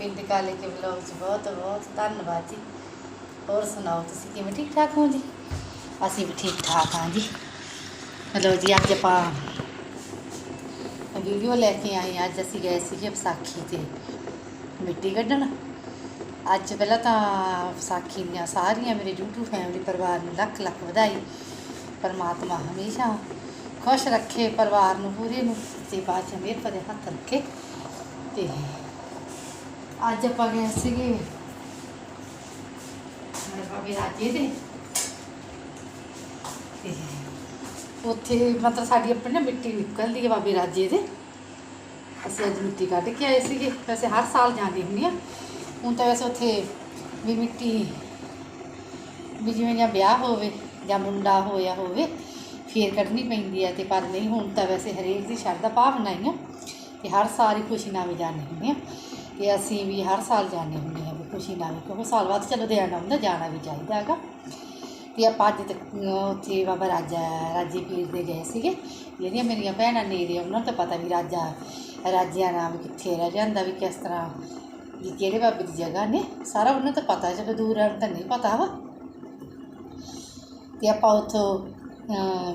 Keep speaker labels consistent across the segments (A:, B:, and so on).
A: ਪਿੰਡ ਕਾਲੇ ਕੇ ਵਲੌਗ 'ਚ ਬਹੁਤ ਬਹੁਤ ਧੰਨਵਾਦ ਜੀ। ਹੋਰ ਸੁਣਾਓ ਤੁਸੀਂ ਕਿਵੇਂ ਠੀਕ ਠਾਕ ਹੋ ਜੀ? ਅਸੀਂ ਵੀ ਠੀਕ ਠਾਕ ਹਾਂ ਜੀ। ਹਲੋ ਜੀ, ਅੱਜ ਆਪਾਂ ਵੀਡੀਓ ਲੈ ਕੇ ਆਏ ਅੱਜ ਅਸੀਂ ਗਏ ਸੀਗੇ ਵਿਸਾਖੀ ਤੇ ਮਿੱਟੀ ਕੱਢਣ। ਅੱਜ ਪਹਿਲਾਂ ਤਾਂ ਵਿਸਾਖੀ ਦੀਆਂ ਸਾਰੀਆਂ ਮੇਰੇ YouTube ਫੈਮਿਲੀ ਪਰਿਵਾਰ ਨੂੰ ਲੱਖ ਲੱਖ ਵਧਾਈ। ਪਰਮਾਤਮਾ ਹਮੇਸ਼ਾ ਖੁਸ਼ ਰੱਖੇ ਪਰਿਵਾਰ ਨੂੰ, ਪੂਰੇ ਨੂੰ ਤੇ ਬਾਅਦ ਚ ਮੇਰੇ ਪਰੇ ਹੱਥ ਰੱਖੇ ਤੇ ਅੱਜ ਆਪਾਂ ਗਏ ਸੀਗੇ। ਮੇਰੇ ਬਾਬੇ ਰਾਜੇ ਦੇ। ਤੇ ਉੱਥੇ ਮਤਲਬ ਸਾਡੀ ਆਪਣੀ ਨਾ ਮਿੱਟੀ ਨਿਕਲਦੀ ਹੈ ਬਾਬੇ ਰਾਜੇ ਦੇ। ਅਸੀਂ ਅੱਜ ਮਿੱਟੀ ਕੱਢ ਕੇ ਆਏ ਸੀਗੇ। ਵੈਸੇ ਹਰ ਸਾਲ ਜਾਂਦੀ ਹੁੰਦੀ ਆ ਹੁਣ ਤਾਂ ਵੈਸੇ ਉੱਥੇ ਵੀ ਮਿੱਟੀ ਵੀ ਜਿਵੇਂ ਜਾਂ ਵਿਆਹ ਹੋਵੇ ਜਾਂ ਮੁੰਡਾ ਹੋਇਆ ਹੋਵੇ, ਫੇਰ ਕੱਢਣੀ ਪੈਂਦੀ ਹੈ ਤੇ ਪਰ ਨਹੀਂ, ਹੁਣ ਤਾਂ ਵੈਸੇ ਹਰੇਕ ਦੀ ਸ਼ਰਧਾ ਭਾਵਨਾ ਹੀ ਆ। ਤੇ ਹਰ ਸਾਲ ਹੀ ਖੁਸ਼ੀ ਨਾਲ ਵੀ ਜਾਂਦੀ ਹੁੰਦੀ ਆ ਤੇ ਅਸੀਂ ਵੀ ਹਰ ਸਾਲ ਜਾਂਦੇ ਹੁੰਦੇ ਹਾਂ ਵੀ ਖੁਸ਼ੀ ਨਾਲ ਵੀ ਕਿਉਂਕਿ ਸਾਲ ਬਾਅਦ ਚਲੋ ਦੇਣਾ ਹੁੰਦਾ, ਜਾਣਾ ਵੀ ਚਾਹੀਦਾ ਹੈਗਾ। ਤੇ ਆਪਾਂ ਅੱਜ ਤੱਕ ਉੱਥੇ ਬਾਬਾ ਰਾਜਾ, ਰਾਜੇ ਪੀਰ ਦੇ ਗਏ ਸੀਗੇ। ਜਿਹੜੀਆਂ ਮੇਰੀਆਂ ਭੈਣਾਂ ਨੇੜੇ ਉਹਨਾਂ ਨੂੰ ਤਾਂ ਪਤਾ ਵੀ ਰਾਜਾ, ਰਾਜਿਆਂ ਨਾਮ ਕਿੱਥੇ ਰਹਿ ਜਾਂਦਾ, ਵੀ ਕਿਸ ਤਰ੍ਹਾਂ, ਵੀ ਕਿਹੜੇ ਬਾਬੇ ਦੀ ਜਗ੍ਹਾ ਨੇ। ਸਾਰਾ ਉਹਨਾਂ ਨੂੰ ਤਾਂ ਪਤਾ, ਜਦੋਂ ਦੂਰ ਰਹਿਣ ਤਾਂ ਨਹੀਂ ਪਤਾ ਵਾ। ਤੇ ਆਪਾਂ ਉੱਥੋਂ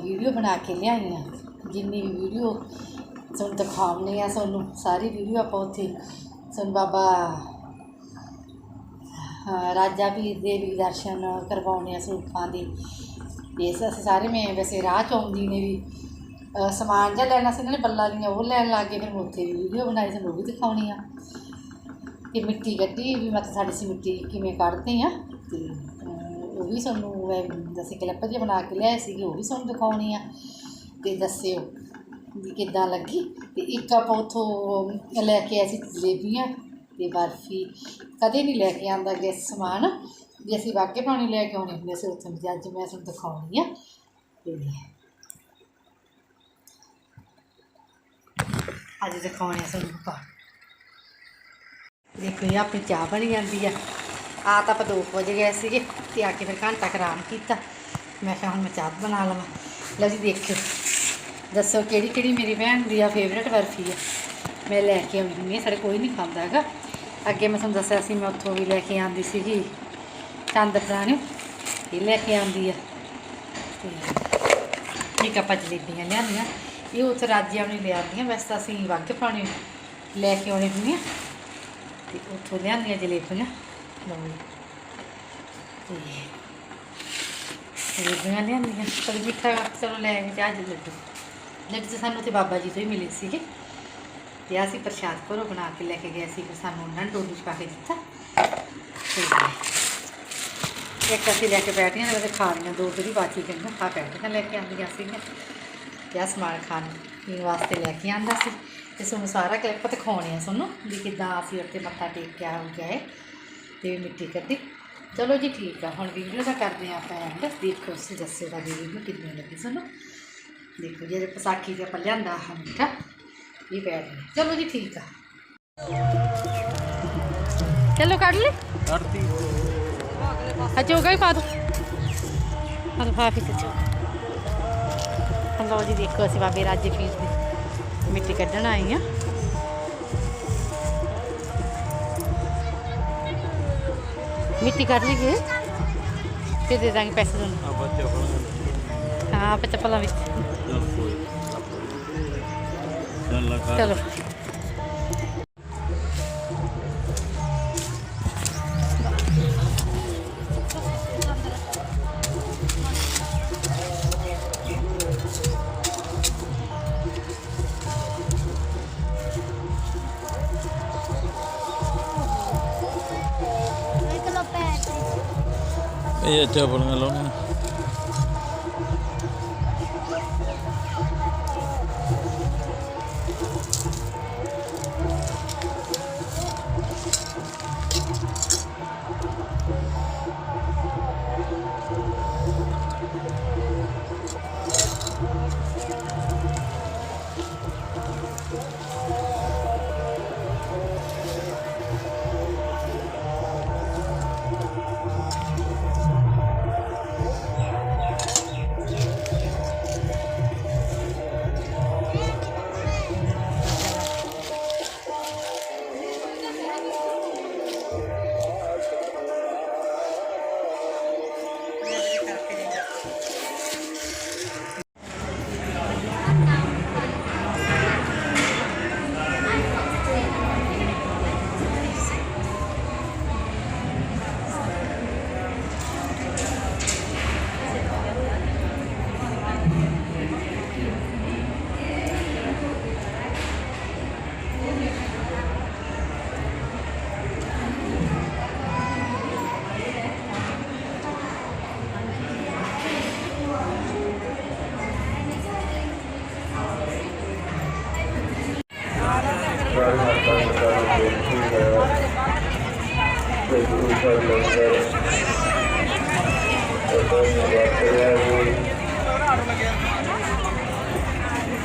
A: ਵੀਡੀਓ ਬਣਾ ਕੇ ਲਿਆਈਆਂ ਜਿੰਨੀ ਵੀ ਵੀਡੀਓ ਤੁਹਾਨੂੰ ਦਿਖਾਉਣੀ ਆ ਤੁਹਾਨੂੰ ਸਾਰੀ ਵੀਡੀਓ ਆਪਾਂ ਉੱਥੇ ਤੁਹਾਨੂੰ ਬਾਬਾ। ਰਾਜਾ ਵੀਰ ਦੇ ਵੀ ਦਰਸ਼ਨ ਕਰਵਾਉਣੇ ਆ ਸਰੂਪਾਂ ਦੇ। ਇਸ ਅਸੀਂ ਸਾਰੇ ਮੈਂ ਵੈਸੇ ਰਾਹ ਚ ਆਉਂਦੀ ਨੇ ਵੀ। ਸਮਾਨ ਜਿਹਾ ਲੈਣਾ ਸੀ ਇਹਨਾਂ ਨੇ ਬੱਲਾ ਦੀਆਂ ਉਹ ਲੈਣ ਲੱਗ ਗਏ, ਫਿਰ ਉੱਥੇ ਵੀ ਵੀਡੀਓ ਬਣਾਈ ਸਾਨੂੰ ਉਹ ਵੀ ਦਿਖਾਉਣੀ ਆ। ਤੇ ਮਿੱਟੀ ਕੱਢੀ ਵੀ ਮਤਲਬ ਸਾਡੀ ਸੀ ਮਿੱਟੀ ਕਿਵੇਂ ਕੱਢਦੇ ਆ। ਤੇ ਉਹ ਵੀ ਤੁਹਾਨੂੰ ਮੈਂ ਦੱਸੇ ਕਲਿੱਪ ਜਿਹੇ ਬਣਾ ਕੇ ਲਿਆਏ ਸੀਗੇ, ਉਹ ਵੀ ਤੁਹਾਨੂੰ ਦਿਖਾਉਣੀ ਆ। ਤੇ ਦੱਸਿਓ। ਵੀ ਕਿੱਦਾਂ ਲੱਗੀ? ਤੇ ਇੱਕ ਆਪਾਂ ਉੱਥੋਂ ਲੈ ਕੇ ਆਏ ਸੀ ਜਲੇਬੀਆਂ ਤੇ ਬਰਫੀ। ਕਦੇ ਨਹੀਂ ਲੈ ਕੇ ਆਂਦਾ ਗਿਆ ਸਮਾਨ। ਵੀ ਅਸੀਂ ਵਾਕੇ ਪਾਣੀ ਲੈ ਕੇ ਆਉਣੇ ਹੁੰਦੇ ਸੀ ਉੱਥੋਂ ਵੀ ਅੱਜ ਮੈਂ ਤੁਹਾਨੂੰ ਦਿਖਾਉਣੀ ਆ। ਤੇ ਅੱਜ ਦਿਖਾਉਣੇ ਆ ਤੁਹਾਨੂੰ ਪਾ ਦੇਖੋ ਇਹ ਆਪਣੀ ਚਾਹ ਬਣੀ ਜਾਂਦੀ ਆ। ਆ ਤਾਂ ਆਪਾਂ ਦੋ ਕੁ ਵਜੇ ਗਏ ਸੀਗੇ ਤੇ ਆ ਕੇ ਫਿਰ ਘੰਟਾ ਕੁ ਕੀਤਾ। ਮੈਂ ਕਿਹਾ ਹੁਣ ਮੈਂ ਚਾਹ ਬਣਾ ਲਵਾਂ। ਲਓ ਜੀ, ਦੇਖਿਓ। ਦੱਸੋ ਕਿਹੜੀ ਕਿਹੜੀ ਮੇਰੀ ਭੈਣ ਦੀ ਆ ਫੇਵਰੇਟ ਬਰਫੀ ਆ? ਮੈਂ ਲੈ ਕੇ ਆਉਂਦੀ ਹੁੰਦੀ ਹਾਂ ਸਾਡੇ ਕੋਈ ਨਹੀਂ ਖਾਂਦਾ ਹੈਗਾ। ਅੱਗੇ ਮੈਂ ਤੁਹਾਨੂੰ ਦੱਸਿਆ ਸੀ, ਮੈਂ ਉੱਥੋਂ ਵੀ ਲੈ ਕੇ ਆਂਦੀ ਸੀਗੀ ਚੰਦ ਪ੍ਰਾਣੇ, ਇਹ ਲੈ ਕੇ ਆਂਦੀ ਆ। ਤੇ ਇੱਕ ਆਪਾਂ ਜਲੇਬੀਆਂ ਲਿਆਂਦੀਆਂ ਇਹ ਉੱਥੇ ਰਾਜਿਆਂ ਨੇ ਲਿਆਂਦੀਆਂ ਵੈਸੇ ਤਾਂ ਅਸੀਂ ਵਾਗੇ ਪਾਣੀ ਲੈ ਕੇ ਆਉਣੇ ਹੁੰਦੇ ਆ। ਤੇ ਉੱਥੋਂ ਲਿਆਂਦੀਆਂ ਜਲੇਬੀਆਂ, ਲਓ ਤੇ ਜਲੇਬੀਆਂ ਲਿਆਂਦੀਆਂ ਚਲ ਮਿੱਠਾ ਚਲੋ ਲੈ ਕੇ ਜਾ ਜਲੇਬੀ। ਲੱਡੂ ਤਾਂ ਸਾਨੂੰ ਤੇ ਬਾਬਾ ਜੀ ਤੋਂ ਹੀ ਮਿਲੇ ਸੀਗੇ। ਤੇ ਅਸੀਂ ਪ੍ਰਸ਼ਾਦ ਘਰੋਂ ਬਣਾ ਕੇ ਲੈ ਕੇ ਗਏ ਸੀ ਫਿਰ ਸਾਨੂੰ ਉਹਨਾਂ ਨੇ ਡੋਲੂ 'ਚ ਪਾ ਕੇ ਦਿੱਤਾ। ਤੇ ਇੱਕ ਅਸੀਂ ਲੈ ਕੇ ਬੈਠੀਆਂ ਨੇ ਉਹਦੇ ਖਾਣੀਆਂ ਦੋ ਜਿਹੜੀ ਬਾਕੀ ਕਹਿੰਦਾ ਖਾ ਬੈਠੀਆਂ ਲੈ ਕੇ ਆਉਂਦੀਆਂ ਸੀਗੀਆਂ। ਤੇ ਆਹ ਸਮਾਨ ਖਾਣ ਪੀਣ ਵਾਸਤੇ ਲੈ ਕੇ ਆਂਦਾ ਸੀ। ਤੇ ਤੁਹਾਨੂੰ ਸਾਰਾ ਕਲਿੱਪ ਦਿਖਾਉਣੇ ਆ ਤੁਹਾਨੂੰ ਵੀ ਕਿੱਦਾਂ ਅਸੀਂ ਉੱਥੇ ਮੱਥਾ ਟੇਕ ਕੇ ਆ ਗਏ ਤੇ ਮਿੱਟੀ ਕੱਢੀ। ਚਲੋ ਜੀ ਠੀਕ ਆ, ਹੁਣ ਵੀਡੀਓ ਦਾ ਕਰਦੇ ਆ ਆਪਾਂ ਐਂਡ ਦੇਖੋ ਤੁਸੀਂ ਦੱਸਿਓ ਦਾ ਵੀਡੀਓ ਕਿੰਨੀ ਲੱਗੀ ਤੁਹਾਨੂੰ ਦੇਖੋ ਜਿਹੜੇ ਪਸਾਖੀ ਦੇ ਆਪਾਂ ਲਿਆਂਦਾ ਆਹ ਮਿੱਠਾ ਇਹ ਪੈ ਚਲੋ ਜੀ ਠੀਕ ਆ। ਚਲੋ ਕੱਢ ਲੈ।
B: ਕਰਤੀ
A: ਅੱਛਾ ਗਈ ਪਾ ਦੋ। ਹਲ ਫਾਫੀ ਤੇ ਚੋ ਹਲੋ ਜੀ ਦੇਖੋ ਅਸੀਂ ਬਾਬੇ ਰਾਜੇ ਪੀਰ ਦੀ ਮਿੱਟੀ ਕੱਢਣ ਆਏ ਆ ਮਿੱਟੀ ਕੱਢ ਲਈ ਤੇ ਦੇ ਦਾਂਗੇ ਪੈਸੇ ਤੁਹਾਨੂੰ।
B: ਆ ਬੱਚੇ ਫੜਨ
A: ਹਾਂ ਆਪਾਂ ਚੱਪਲਾਂ ਵਿੱਚ।
B: ਚੱਲ। ਇਹ ਇੱਥੇ ਫੜਨ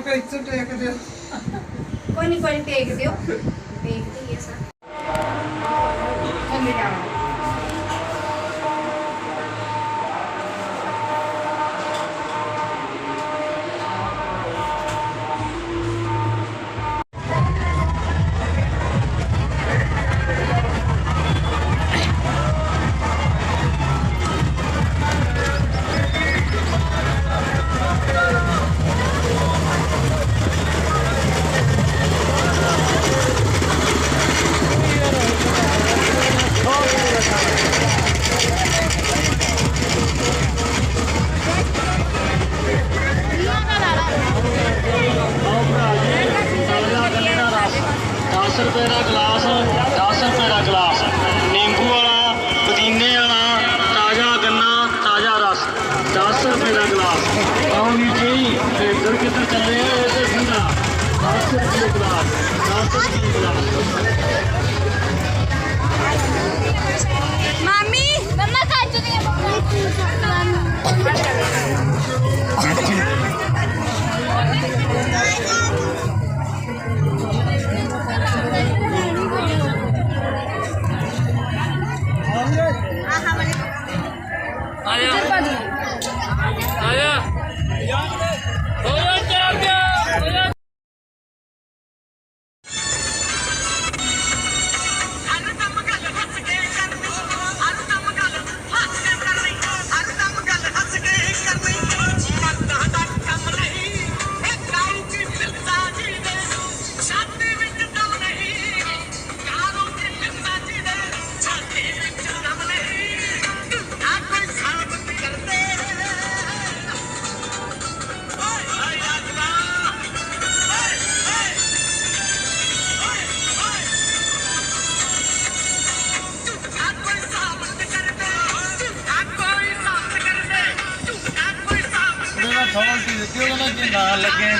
C: ਕੋਈ ਟੇਕ ਦਿਓ
D: ਕੋਈ ਨਹੀਂ ਕੋਈ ਟੇਕ ਦਿਓ। あるんで ਦਿੱਤੀ ਉਹਦਾ ਜੇ ਨਾ ਲੱਗੇ?